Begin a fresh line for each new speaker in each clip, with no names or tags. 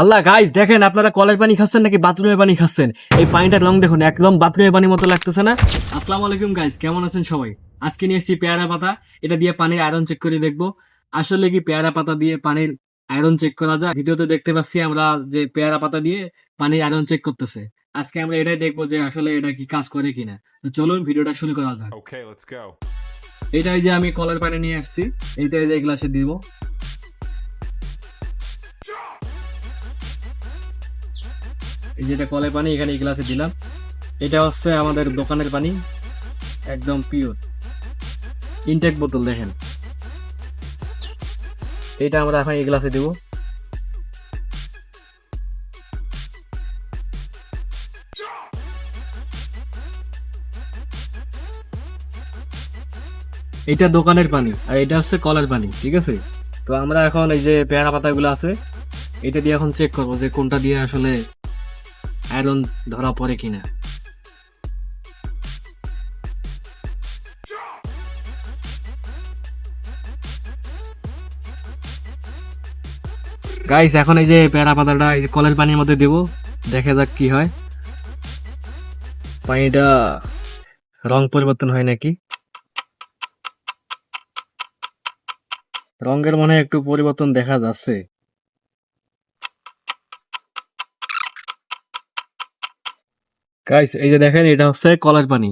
আল্লাহ guys দেখেন আপনারা কলের পানি খাচ্ছেন নাকি বাথরুমের পানি খাচ্ছেন? এই পানিটার রং দেখুন একদম বাথরুমের পানির মতো লাগতেছে না? আসসালামু আলাইকুম গাইস কেমন আছেন সবাই? আজকে নিয়ে এসেছি পেয়ারা পাতা। এটা দিয়ে পানির আয়রন চেক করে দেখব। আসলে কি পেয়ারা পাতা দিয়ে পানির আয়রন চেক করা যায়? ভিডিওতে দেখতে পাচ্ছি আমরা যে পেয়ারা পাতা দিয়ে পানির আয়রন চেক করতেছে। আজকে আমরা এটাই দেখব যে আসলে এটা কি কাজ করে কিনা। তো চলুন ভিডিওটা শুরু করা যাক. এটাই যে আমি কলের পানি নিয়ে আসছি এইটাই যে গ্লাসে দিব। এই যেটা কলের পানি, এখানে এই গ্লাসে দিলাম। এটা হচ্ছে আমাদের দোকানের পানি, একদম পিওর ইনটেক বোতল দেখেন। এটা আমরা এখন এই গ্লাসে দেব। এটা দোকানের পানি, আর এটা হচ্ছে কলের পানি, ঠিক আছে? তো আমরা এখন এই যে পেয়ারা পাতাগুলো আছে, এটা দিয়ে এখন চেক করব যে কোনটা দিয়ে আসলে আয়রন ধরা পড়ে কিনা? গাইস এখন এই যে পেয়ারা পাতাটা এই যে কলের পানির মধ্যে দেবো, দেখা যাক কি হয়। পানিটা রং পরিবর্তন হয় নাকি? রঙের মনে একটু পরিবর্তন দেখা যাচ্ছে। গাইস এই যে দেখেন, এটা হচ্ছে কলের পানি।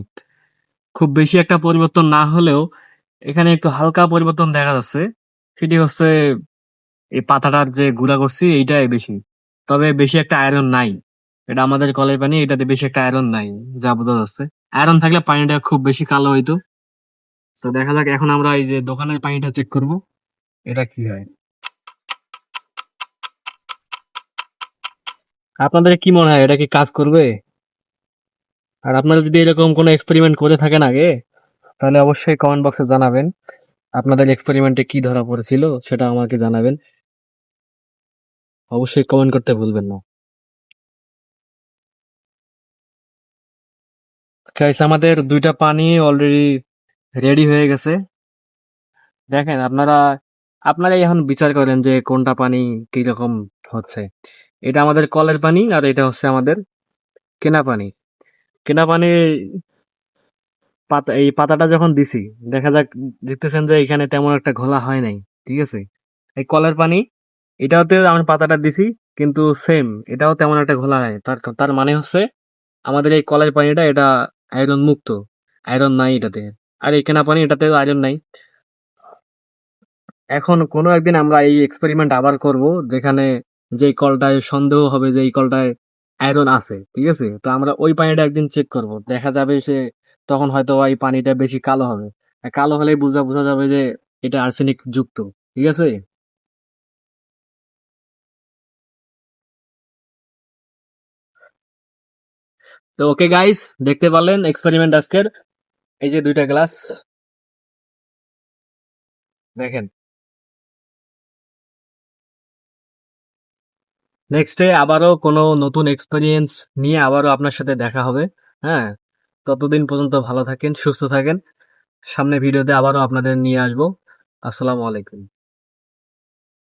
খুব বেশি একটা পরিবর্তন না হলেও এখানে একটু হালকা পরিবর্তন দেখা যাচ্ছে। সেটি হচ্ছে এই পাতাটার যে গুঁড়া করছি, এইটাই বেশি। তবে বেশি একটা আয়রন নাই। এটা আমাদের কলের পানি, এটাতে বেশি একটা আয়রন নাই, যা বোঝা যাচ্ছে। আয়রন থাকলে পানিটা খুব বেশি কালো হইতো। তো দেখা যাক, এখন আমরা এই যে দোকানের পানিটা চেক করব। এটা কি হয়? আপনাদের কি মনে হয়, এটা কি কাজ করবে? আর আপনারা যদি এরকম কোনো এক্সপেরিমেন্ট করে থাকেন আগে, তাহলে অবশ্যই কমেন্ট বক্সে জানাবেন। আপনাদের এক্সপেরিমেন্টে কি ধরা পড়েছিল সেটা আমাকে জানাবেন। অবশ্যই কমেন্ট করতে ভুলবেন না। গাইস আমাদের দুইটা পানি অলরেডি রেডি হয়ে গেছে। দেখেন, আপনারা, আপনারাই এখন বিচার করেন যে কোনটা পানি কি রকম হচ্ছে। এটা আমাদের কলের পানি আর এটা হচ্ছে আমাদের কেনা পানি। কেনা পানি পাতা এই পাতাটা যখন দিছি, দেখা যাক দেখতেছেন যে এখানে তেমন একটা ঘোলা হয় নাই, ঠিক আছে? এই কলের পানি, এটাতে আমি পাতাটা দিছি, কিন্তু সেম এটাও তেমন একটা ঘোলা হয় তার তার মানে হচ্ছে আমাদের এই কলের পানিটা এটা আয়রন মুক্ত আয়রন নাই এটাতে। আর এই কেনা পানি এটাতে আয়রন নাই। এখন কোনো একদিন আমরা এই এক্সপেরিমেন্ট আবার করব, যেখানে যেই কলটায় সন্দেহ হবে যে এই কলটায় আয়রন আছে, ঠিক আছে? তো আমরা ওই পানিটা একদিন চেক করব। দেখা যাবে সে তখন হয়তো এই পানিটা বেশি কালো হবে। কালো হলেই বোঝা বোঝা যাবে যে এটা আর্সেনিক যুক্ত, ঠিক আছে? তো ওকে গাইস দেখতে পারলেন এক্সপেরিমেন্ট আজকের। এই যে দুইটা গ্লাস দেখেন। নেক্সটে আবারও কোনো নতুন এক্সপিরিয়েন্স নিয়ে আবারও আপনার সাথে দেখা হবে। হ্যাঁ ততদিন পর্যন্ত ভালো থাকেন, সুস্থ থাকেন। সামনে ভিডিওতে আবারও আপনাদের নিয়ে আসব। আসসালামু আলাইকুম।